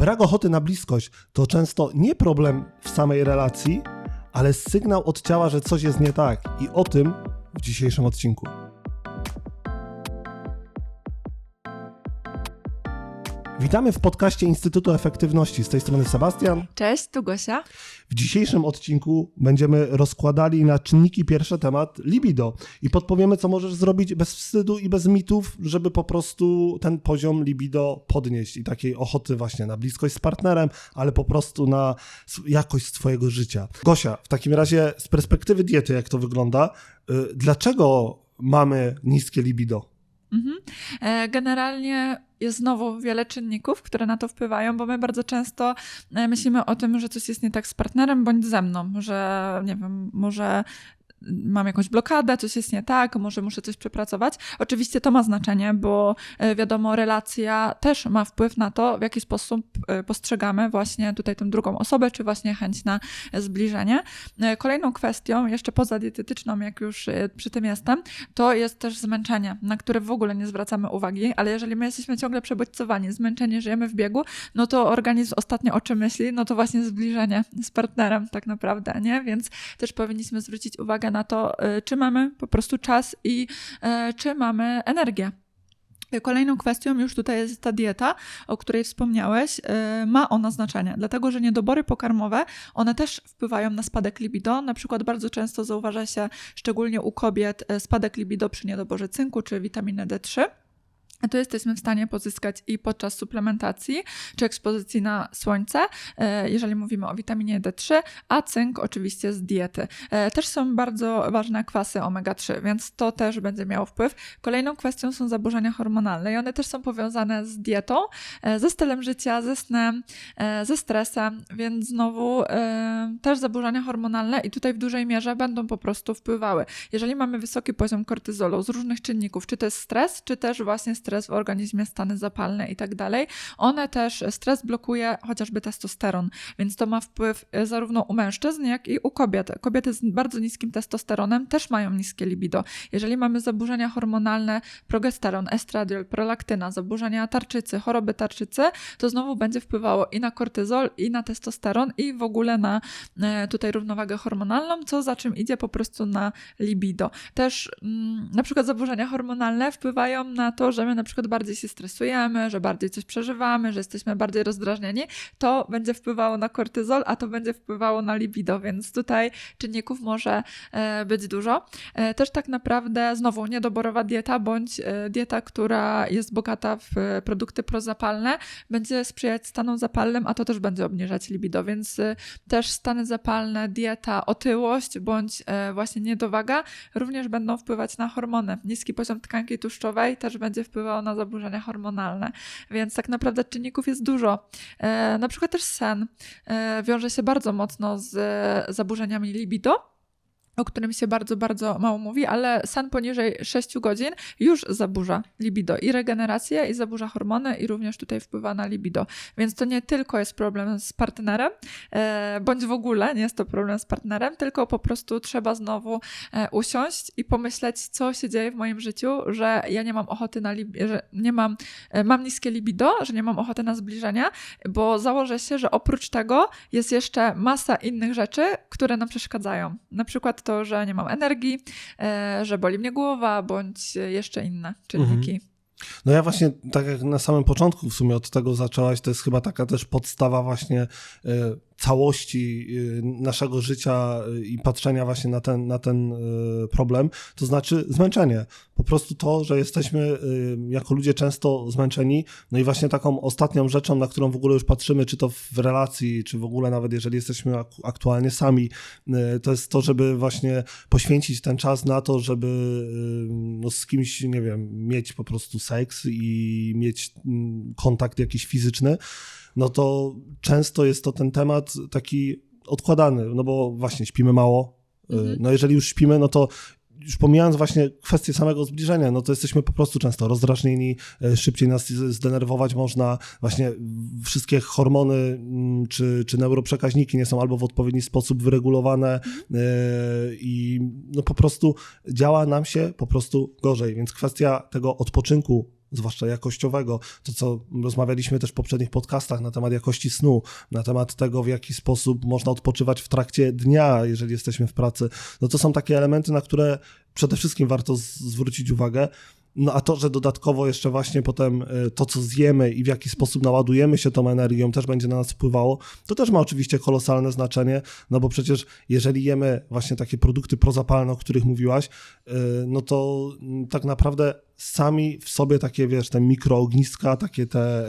Brak ochoty na bliskość to często nie problem w samej relacji, ale sygnał od ciała, że coś jest nie tak. I o tym w dzisiejszym odcinku. Witamy w podcaście Instytutu Efektywności. Z tej strony Sebastian. Cześć, tu Gosia. W dzisiejszym odcinku będziemy rozkładali na czynniki pierwsze temat libido i podpowiemy, co możesz zrobić bez wstydu i bez mitów, żeby po prostu ten poziom libido podnieść i takiej ochoty właśnie na bliskość z partnerem, ale po prostu na jakość swojego życia. Gosia, w takim razie z perspektywy diety, jak to wygląda, y, dlaczego mamy niskie libido? Mhm. E, Generalnie jest znowu wiele czynników, które na to wpływają, bo my bardzo często e, myślimy o tym, że coś jest nie tak z partnerem bądź ze mną, że nie wiem, może mam jakąś blokadę, coś jest nie tak, może muszę coś przepracować. Oczywiście to ma znaczenie, bo e, wiadomo, relacja też ma wpływ na to, w jaki sposób e, postrzegamy właśnie tutaj tę drugą osobę, czy właśnie chęć na zbliżenie. E, Kolejną kwestią, jeszcze poza dietetyczną, jak już przy tym jestem, to jest też zmęczenie, na które w ogóle nie zwracamy uwagi, ale jeżeli my jesteśmy ciągle przebodźcowani, zmęczeni, żyjemy w biegu, no to organizm ostatnio o czym myśli, no to właśnie zbliżenie z partnerem tak naprawdę, nie? Więc też powinniśmy zwrócić uwagę na to, y, czy mamy po prostu czas i y, czy mamy energię. Kolejną kwestią już tutaj jest ta dieta, o której wspomniałeś. Y, Ma ona znaczenie, dlatego że niedobory pokarmowe, one też wpływają na spadek libido. Na przykład bardzo często zauważa się, szczególnie u kobiet, spadek libido przy niedoborze cynku czy witaminy D3. To jesteśmy w stanie pozyskać i podczas suplementacji czy ekspozycji na słońce, e, jeżeli mówimy o witaminie D3, a cynk oczywiście z diety. E, Też są bardzo ważne kwasy omega-3, więc to też będzie miało wpływ. Kolejną kwestią są zaburzenia hormonalne i one też są powiązane z dietą, e, ze stylem życia, ze snem, ze stresem, więc znowu też zaburzenia hormonalne i tutaj w dużej mierze będą po prostu wpływały. Jeżeli mamy wysoki poziom kortyzolu z różnych czynników, czy to jest stres, czy też właśnie stres w organizmie, stany zapalne i tak one też, stres blokuje chociażby testosteron, więc to ma wpływ e, zarówno u mężczyzn, jak i u kobiet. Kobiety z bardzo niskim testosteronem też mają niskie libido. Jeżeli mamy zaburzenia hormonalne, progesteron, estradiol, prolaktyna, zaburzenia tarczycy, choroby tarczycy, to znowu będzie wpływało i na kortyzol, i na testosteron, i w ogóle na e, tutaj równowagę hormonalną, co za czym idzie po prostu na libido. Też mm, na przykład zaburzenia hormonalne wpływają na to, że my na przykład bardziej się stresujemy, że bardziej coś przeżywamy, że jesteśmy bardziej rozdrażnieni, to będzie wpływało na kortyzol, a to będzie wpływało na libido, więc tutaj czynników może e, być dużo. E, Też tak naprawdę znowu niedoborowa dieta bądź e, dieta, która jest bogata w produkty prozapalne, będzie sprzyjać stanom zapalnym, a to też będzie obniżać libido, więc też stany zapalne, dieta, otyłość bądź właśnie niedowaga również będą wpływać na hormony. Niski poziom tkanki tłuszczowej też będzie wpływał na zaburzenia hormonalne, więc tak naprawdę czynników jest dużo. E, na przykład też sen e, wiąże się bardzo mocno z e, zaburzeniami libido o którym się bardzo, bardzo mało mówi, ale sen poniżej 6 godzin już zaburza libido i regenerację, i zaburza hormony, i również tutaj wpływa na libido. Więc to nie tylko jest problem z partnerem, e, bądź w ogóle nie jest to problem z partnerem, tylko po prostu trzeba znowu e, usiąść i pomyśleć, co się dzieje w moim życiu, że ja nie mam ochoty na libido, że nie mam, e, mam niskie libido, że nie mam ochoty na zbliżenia, bo założę się, że oprócz tego jest jeszcze masa innych rzeczy, które nam przeszkadzają. Na przykład to, że nie mam energii, e, że boli mnie głowa, bądź jeszcze inne czynniki. No ja właśnie, tak jak na samym początku w sumie od tego zaczęłaś, to jest chyba taka też podstawa właśnie y, całości y, naszego życia y, i patrzenia właśnie na ten, na ten y, problem, to znaczy zmęczenie. Po prostu to, że jesteśmy jako ludzie często zmęczeni, no i właśnie taką ostatnią rzeczą, na którą w ogóle już patrzymy, czy to w relacji, czy w ogóle nawet jeżeli jesteśmy ak- aktualnie sami, to jest to, żeby właśnie poświęcić ten czas na to, żeby no, z kimś, nie wiem, mieć po prostu seks i mieć mm, kontakt jakiś fizyczny, no to często jest to ten temat taki odkładany, no bo właśnie śpimy mało. y, Mhm. No jeżeli już śpimy, no to już pomijając właśnie kwestię samego zbliżenia, no to jesteśmy po prostu często rozdrażnieni, e, szybciej nas zdenerwować można, właśnie wszystkie hormony mm, czy, czy neuroprzekaźniki nie są albo w odpowiedni sposób wyregulowane e, i no po prostu działa nam się po prostu gorzej, więc kwestia tego odpoczynku zwłaszcza jakościowego. To, co rozmawialiśmy też w poprzednich podcastach na temat jakości snu, na temat tego, w jaki sposób można odpoczywać w trakcie dnia, jeżeli jesteśmy w pracy. No to są takie elementy, na które przede wszystkim warto zwrócić uwagę. No a to, że dodatkowo jeszcze właśnie potem y, to, co zjemy i w jaki sposób naładujemy się tą energią, też będzie na nas wpływało, to też ma oczywiście kolosalne znaczenie, no bo przecież jeżeli jemy właśnie takie produkty prozapalne, o których mówiłaś, y, no to mm, tak naprawdę sami w sobie takie, wiesz, te mikroogniska, takie te,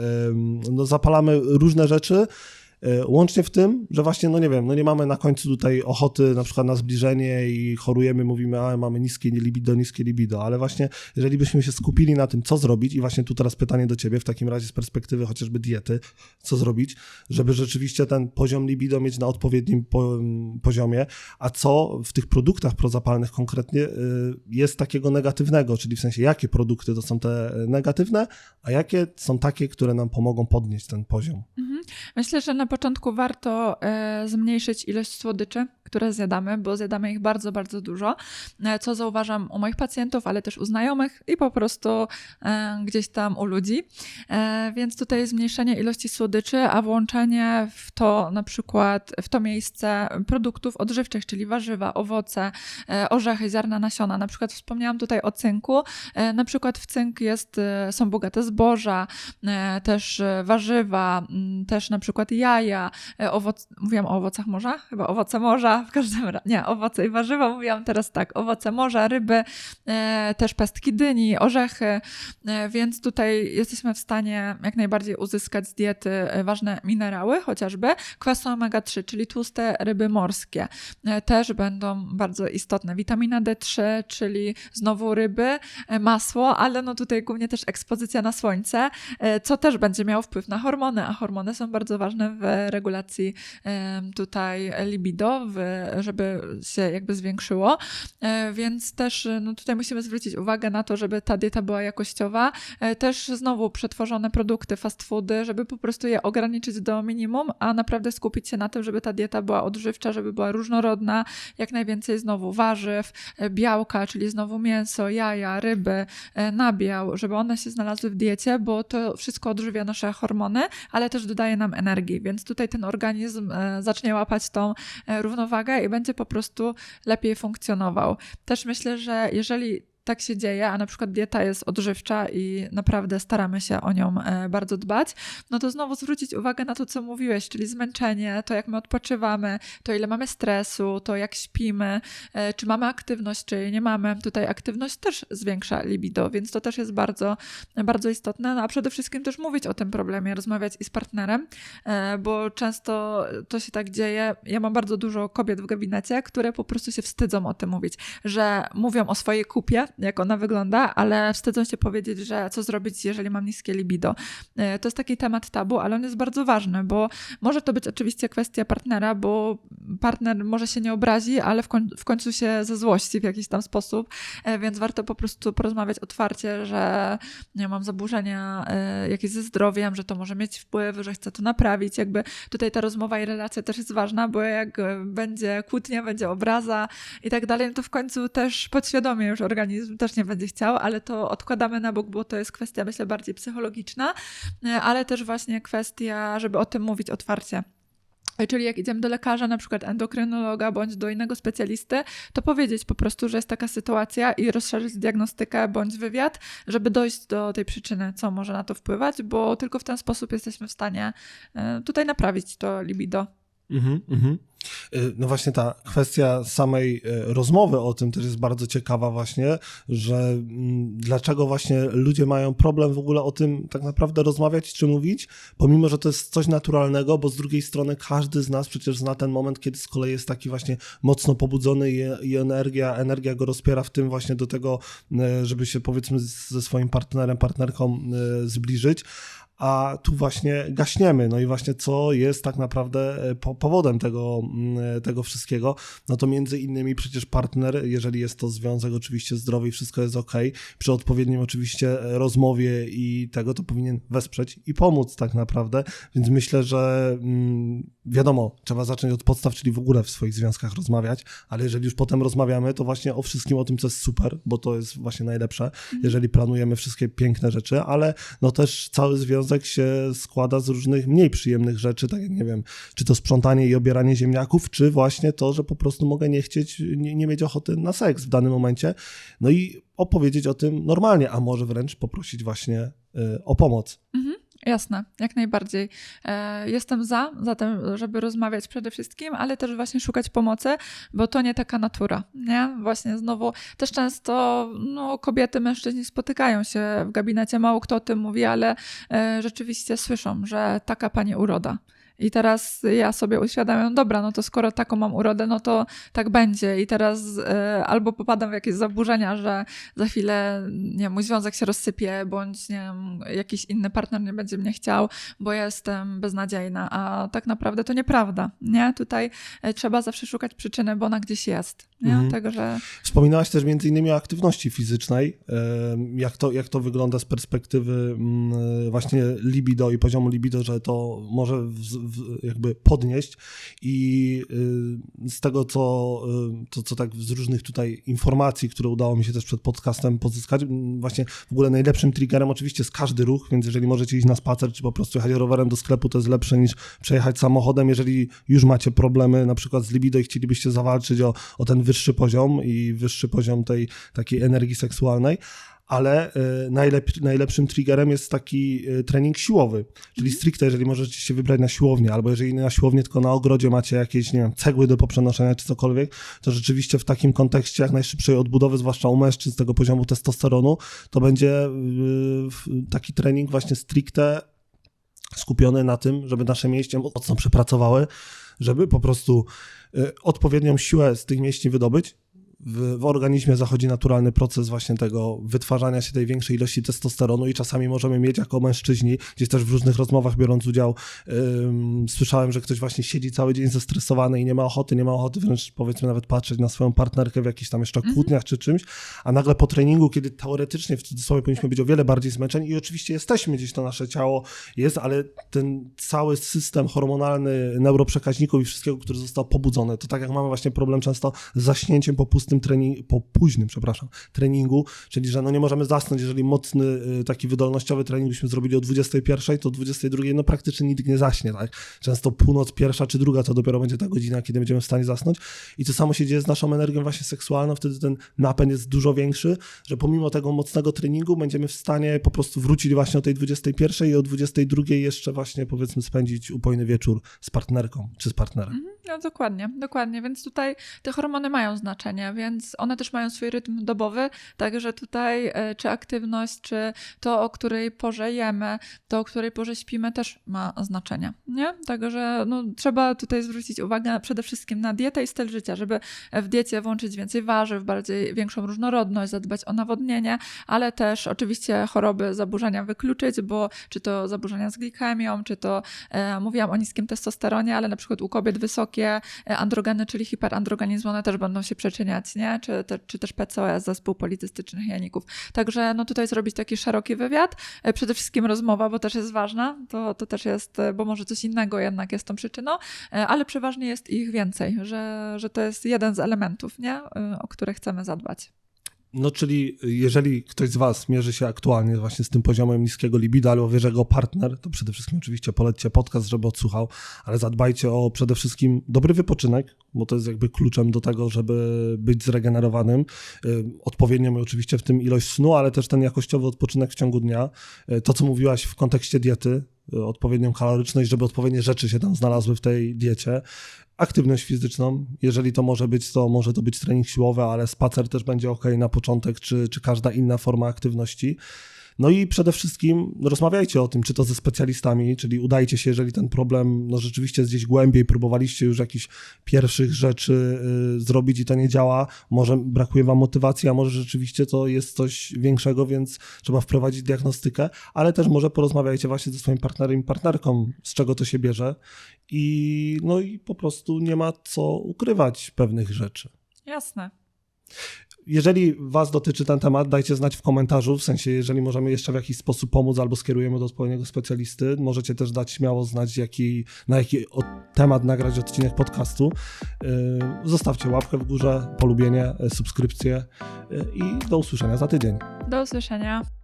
no zapalamy różne rzeczy, Łącznie w tym, że właśnie, no nie wiem, no nie mamy na końcu tutaj ochoty na przykład na zbliżenie i chorujemy, mówimy, a mamy niskie libido, niskie libido, ale właśnie jeżeli byśmy się skupili na tym, co zrobić i właśnie tu teraz pytanie do ciebie, w takim razie z perspektywy chociażby diety, co zrobić, żeby rzeczywiście ten poziom libido mieć na odpowiednim po, poziomie, a co w tych produktach prozapalnych konkretnie y, jest takiego negatywnego, czyli w sensie jakie produkty to są te negatywne, a jakie są takie, które nam pomogą podnieść ten poziom. Myślę, że na początku warto e, zmniejszyć ilość słodyczy, które zjadamy, bo zjadamy ich bardzo, bardzo dużo, e, co zauważam u moich pacjentów, ale też u znajomych i po prostu e, gdzieś tam u ludzi. Więc tutaj zmniejszenie ilości słodyczy, a włączenie w to na przykład w to miejsce produktów odżywczych, czyli warzywa, owoce, orzechy, ziarna, nasiona. Na przykład wspomniałam tutaj o cynku. Na przykład w cynk jest, są bogate zboża, też warzywa, też na przykład jaja, e, owoc, mówiłam o owocach morza? Chyba owoce morza, w każdym razie, nie, owoce i warzywa, mówiłam teraz tak, owoce morza, ryby, e, też pestki dyni, orzechy, e, więc tutaj jesteśmy w stanie jak najbardziej uzyskać z diety ważne minerały, chociażby kwasy omega-3, czyli tłuste ryby morskie, też będą bardzo istotne. Witamina D3, czyli znowu ryby, masło, ale no tutaj głównie też ekspozycja na słońce, co też będzie miało wpływ na hormony, a hormony są bardzo ważne w regulacji tutaj libido, żeby się jakby zwiększyło, E, więc też e, no tutaj musimy zwrócić uwagę na to, żeby ta dieta była jakościowa. E, Też znowu przetworzone produkty, fast foody, żeby po prostu je ograniczyć do minimum, a naprawdę skupić się na tym, żeby ta dieta była odżywcza, żeby była różnorodna, jak najwięcej znowu warzyw, białka, czyli znowu mięso, jaja, ryby, nabiał, żeby one się znalazły w diecie, bo to wszystko odżywia nasze hormony, ale też dodaje nam energii, więc tutaj ten organizm e, zacznie łapać tą e, równowagę i będzie po prostu lepiej funkcjonował. Też myślę, że jeżeli tak się dzieje, a na przykład dieta jest odżywcza i naprawdę staramy się o nią e, bardzo dbać, no to znowu zwrócić uwagę na to, co mówiłeś, czyli zmęczenie, to jak my odpoczywamy, to ile mamy stresu, to jak śpimy, e, czy mamy aktywność, czy nie mamy. Tutaj aktywność też zwiększa libido, więc to też jest bardzo, bardzo istotne, no a przede wszystkim też mówić o tym problemie, rozmawiać i z partnerem, e, bo często to się tak dzieje. Ja mam bardzo dużo kobiet w gabinecie, które po prostu się wstydzą o tym mówić, że mówią o swojej kupie, jak ona wygląda, ale wstydzą się powiedzieć, że co zrobić, jeżeli mam niskie libido. E, To jest taki temat tabu, ale on jest bardzo ważny, bo może to być oczywiście kwestia partnera, bo partner może się nie obrazi, ale w, koń- w końcu się ze złości w jakiś tam sposób, e, więc warto po prostu porozmawiać otwarcie, że nie mam zaburzenia e, jakieś ze zdrowiem, że to może mieć wpływ, że chcę to naprawić. Jakby tutaj ta rozmowa i relacja też jest ważna, bo jak będzie kłótnia, będzie obraza i tak dalej, no to w końcu też podświadomie już organizm też nie będzie chciał, ale to odkładamy na bok, bo to jest kwestia, myślę, bardziej psychologiczna, e, ale też właśnie kwestia, żeby o tym mówić otwarcie. Czyli jak idziemy do lekarza, na przykład endokrynologa bądź do innego specjalisty, to powiedzieć po prostu, że jest taka sytuacja i rozszerzyć diagnostykę bądź wywiad, żeby dojść do tej przyczyny, co może na to wpływać, bo tylko w ten sposób jesteśmy w stanie e, tutaj naprawić to libido. Mhm, mhm. Y, No właśnie ta kwestia samej y, rozmowy o tym też jest bardzo ciekawa właśnie, że mm, dlaczego właśnie ludzie mają problem w ogóle o tym tak naprawdę rozmawiać czy mówić, pomimo, że to jest coś naturalnego, bo z drugiej strony każdy z nas przecież zna ten moment, kiedy z kolei jest taki właśnie mocno pobudzony i, energia, energia go rozpiera w tym właśnie do tego, y, żeby się powiedzmy ze swoim partnerem, partnerką zbliżyć, a tu właśnie gaśniemy. No i właśnie co jest tak naprawdę e, po, powodem tego, mm, tego wszystkiego, no to między innymi przecież partner, jeżeli jest to związek oczywiście zdrowy i wszystko jest ok, przy odpowiednim oczywiście rozmowie i tego, to powinien wesprzeć i pomóc tak naprawdę, więc myślę, że mm, wiadomo, trzeba zacząć od podstaw, czyli w ogóle w swoich związkach rozmawiać, ale jeżeli już potem rozmawiamy, to właśnie o wszystkim o tym, co jest super, bo to jest właśnie najlepsze, jeżeli planujemy wszystkie piękne rzeczy, ale no też cały związek się składa z różnych mniej przyjemnych rzeczy, tak jak nie wiem, czy to sprzątanie i obieranie ziemniaków, czy właśnie to, że po prostu mogę nie chcieć, nie, nie mieć ochoty na seks w danym momencie, no i opowiedzieć o tym normalnie, a może wręcz poprosić właśnie y, o pomoc. Jasne, jak najbardziej. E, Jestem za, za tym, żeby rozmawiać przede wszystkim, ale też właśnie szukać pomocy, bo to nie taka natura, nie? Właśnie znowu też często no, kobiety, mężczyźni spotykają się w gabinecie, mało kto o tym mówi, ale e, rzeczywiście słyszą, że taka pani uroda. I teraz ja sobie uświadamiam, dobra, no to skoro taką mam urodę, no to tak będzie. I teraz e, albo popadam w jakieś zaburzenia, że za chwilę, nie mój związek się rozsypie, bądź nie jakiś inny partner nie będzie mnie chciał, bo jestem beznadziejna. A tak naprawdę to nieprawda, nie? Tutaj e, trzeba zawsze szukać przyczyny, bo ona gdzieś jest? Mhm. Wspominałaś też między innymi o aktywności fizycznej. Jak to, jak to wygląda z perspektywy mm, właśnie libido i poziomu libido, że to może w, w, jakby podnieść i y, z tego, co, y, to, co tak z różnych tutaj informacji, które udało mi się też przed podcastem pozyskać, właśnie w ogóle najlepszym triggerem oczywiście jest każdy ruch, więc jeżeli możecie iść na spacer, czy po prostu jechać rowerem do sklepu, to jest lepsze niż przejechać samochodem. Jeżeli już macie problemy na przykład z libido i chcielibyście zawalczyć o, o ten wyższy poziom i wyższy poziom tej takiej energii seksualnej, ale y, najlep, najlepszym triggerem jest taki y, trening siłowy, czyli stricte, jeżeli możecie się wybrać na siłownię, albo jeżeli na siłownię, tylko na ogrodzie macie jakieś, nie wiem, cegły do poprzenoszenia czy cokolwiek, to rzeczywiście w takim kontekście jak najszybszej odbudowy, zwłaszcza u mężczyzn z tego poziomu testosteronu, to będzie taki trening właśnie stricte skupiony na tym, żeby nasze mięśnie mocno przepracowały, żeby po prostu y, odpowiednią siłę z tych mięśni wydobyć. W, w organizmie zachodzi naturalny proces właśnie tego wytwarzania się tej większej ilości testosteronu i czasami możemy mieć jako mężczyźni, gdzieś też w różnych rozmowach biorąc udział, ym, słyszałem, że ktoś właśnie siedzi cały dzień zestresowany i nie ma ochoty, nie ma ochoty wręcz powiedzmy nawet patrzeć na swoją partnerkę w jakichś tam jeszcze kłótniach czy czymś, a nagle po treningu, kiedy teoretycznie w cudzysłowie powinniśmy być o wiele bardziej zmęczeni i oczywiście jesteśmy, gdzieś to nasze ciało jest, ale ten cały system hormonalny neuroprzekaźników i wszystkiego, który został pobudzony, to tak jak mamy właśnie problem często z zaśnięciem po treningu, po późnym, przepraszam, treningu, czyli że no nie możemy zasnąć, jeżeli mocny y, taki wydolnościowy trening byśmy zrobili o 21, to o 22 no praktycznie nikt nie zaśnie, tak? Często północ pierwsza czy druga to dopiero będzie ta godzina, kiedy będziemy w stanie zasnąć i to samo się dzieje z naszą energią właśnie seksualną, wtedy ten napęd jest dużo większy, że pomimo tego mocnego treningu będziemy w stanie po prostu wrócić właśnie o tej 21 i o 22 jeszcze właśnie powiedzmy spędzić upojny wieczór z partnerką czy z partnerem. No dokładnie, dokładnie, więc tutaj te hormony mają znaczenie, więc one też mają swój rytm dobowy, także tutaj e, czy aktywność, czy to, o której porze jemy, to, o której porze śpimy też ma znaczenie, nie? Także no, trzeba tutaj zwrócić uwagę przede wszystkim na dietę i styl życia, żeby w diecie włączyć więcej warzyw, bardziej większą różnorodność, zadbać o nawodnienie, ale też oczywiście choroby, zaburzenia wykluczyć, bo czy to zaburzenia z glikemią, czy to e, mówiłam o niskim testosteronie, ale na przykład u kobiet wysokie e, androgeny, czyli hiperandrogenizm, one też będą się przyczyniać, nie? Czy, te, czy też PCOS, zespół policystycznych janików. Także no tutaj zrobić taki szeroki wywiad, e, przede wszystkim rozmowa, bo też jest ważna, to, to też jest, e, bo może coś innego jednak jest tą przyczyną, ale przeważnie jest ich więcej, że, że to jest jeden z elementów, nie? O które chcemy zadbać. No, czyli jeżeli ktoś z Was mierzy się aktualnie właśnie z tym poziomem niskiego libido, albo wie, że go partner, to przede wszystkim oczywiście polećcie podcast, żeby odsłuchał, ale zadbajcie o przede wszystkim dobry wypoczynek, bo to jest jakby kluczem do tego, żeby być zregenerowanym. Y, Odpowiednią oczywiście w tym ilość snu, ale też ten jakościowy odpoczynek w ciągu dnia. Y, To, co mówiłaś w kontekście diety, y, odpowiednią kaloryczność, żeby odpowiednie rzeczy się tam znalazły w tej diecie. Aktywność fizyczną, jeżeli to może być, to może to być trening siłowy, ale spacer też będzie ok na początek, czy, czy każda inna forma aktywności. No i przede wszystkim rozmawiajcie o tym, czy to ze specjalistami, czyli udajcie się, jeżeli ten problem no, rzeczywiście gdzieś głębiej, próbowaliście już jakichś pierwszych rzeczy y, zrobić i to nie działa, może brakuje wam motywacji, a może rzeczywiście to jest coś większego, więc trzeba wprowadzić diagnostykę, ale też może porozmawiajcie właśnie ze swoim partnerem i partnerką, z czego to się bierze i no i po prostu nie ma co ukrywać pewnych rzeczy. Jasne. Jeżeli Was dotyczy ten temat, dajcie znać w komentarzu, w sensie, jeżeli możemy jeszcze w jakiś sposób pomóc albo skierujemy do odpowiedniego specjalisty. Możecie też dać śmiało znać, jaki, na jaki temat nagrać odcinek podcastu. Yy, zostawcie łapkę w górze, polubienie, yy, subskrypcję yy, i do usłyszenia za tydzień. Do usłyszenia.